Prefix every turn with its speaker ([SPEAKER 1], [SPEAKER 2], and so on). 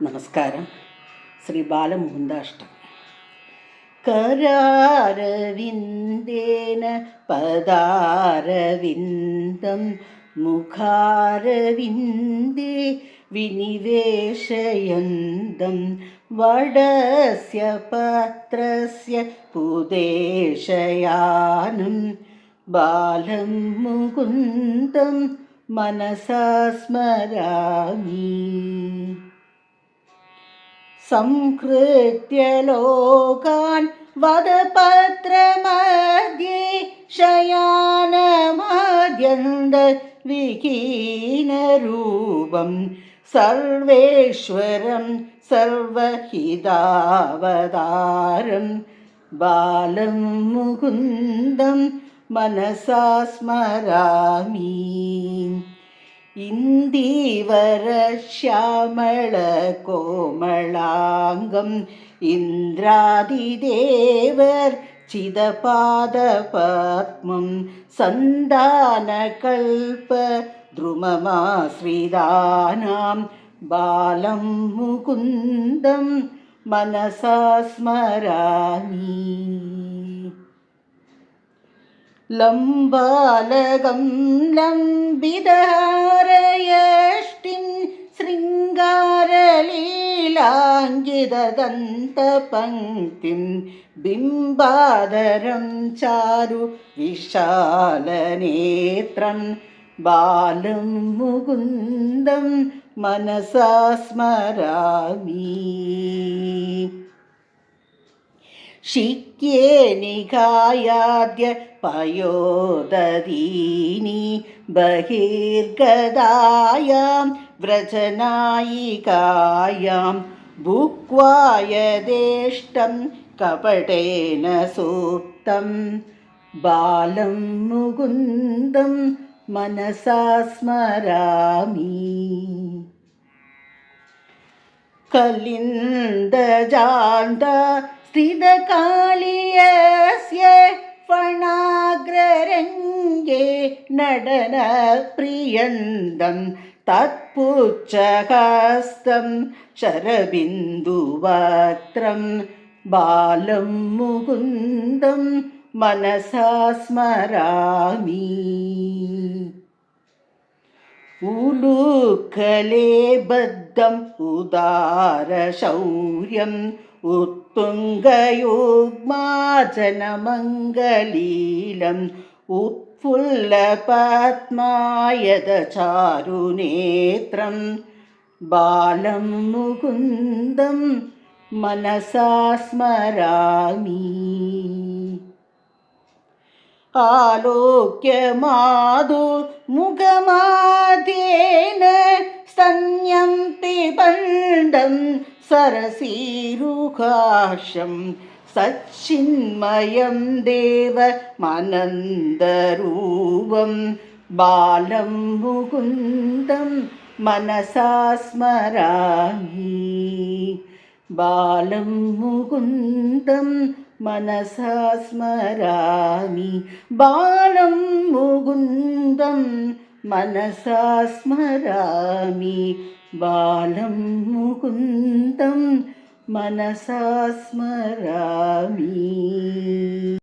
[SPEAKER 1] നമസ്കാരം. ശ്രീ ബാലമുകുന്ദാഷ്ടം കരാരവിന്ദേന പദാരവിന്ദം മുഖാരവിന്ദേ വിനിവേശയന്തം വടസ്യ പത്രസ്യ പുദേശയാനം ബാലം മുകുന്ദം മനസാ സ്മരാമി സംഹൃത്യ ലോകാൻ വദപത്രമധ്യേ ശയാനമാദ്യന്ത सर्वेश्वरं സർവേശ്വരം बालं ബാലം मनसा മനസാ സ്മരാമി ഇന്ദീവരശ്യാമള കോമളാംഗം ഇന്ദ്രാദിദേവർ ചിതപാദപത്മം സന്താനകൽപ്പ ദ്രുമമാശ്രിതാനാം ബാലം മുകുന്ദം മനസാ സ്മരാമി ലംബാലകം ലംബിതഹാരയഷ്ടിം ശൃംഗാരലീലാഞ്ജിതദന്തപങ്ക്തിം ബിംബാദരം ചാരു വിശാലനേത്രം ബാലം മുകുന്ദം മനസാസ്മരാമീ. ശിക്യേനികായാദ്യ പയോദീനി ബഹിർഗതായാം വ്രജനായികായാം ഭുക്വായദേഷ്ടം കപടേന സൂക്തം ബാലം മുകുന്ദം മനസാ സ്മരാമി. കലിന്ദജാന്ത स्थितकालीयस्य फणाग्ररङ्गे नडनप्रियन्दं तत्पुच्छहस्तं शरबिन्दुवक्त्रं बालं मुकुन्दं मनसा स्मरामि उलूखले बद्धम् उदारशौर्यम् उत्तुङ्गयुग्माजनमङ्गलीलम् उत्फुल्लपद्मायदचारुनेत्रं बालं मुकुन्दं मनसा स्मरामि। आलोक्यमाधु मुखमाद्येन स्तन्यन्ति बण्डं सरसीरुकाशं सच्चिन्मयं देवमनन्दरूपं बालं मुकुन्दं मनसा स्मरामि बालं मुकुन्दं मनसा स्मरामि बालं मुकुन्दं మనసా స్మరామి బాలం ముకుందం మనసా స్మరామి.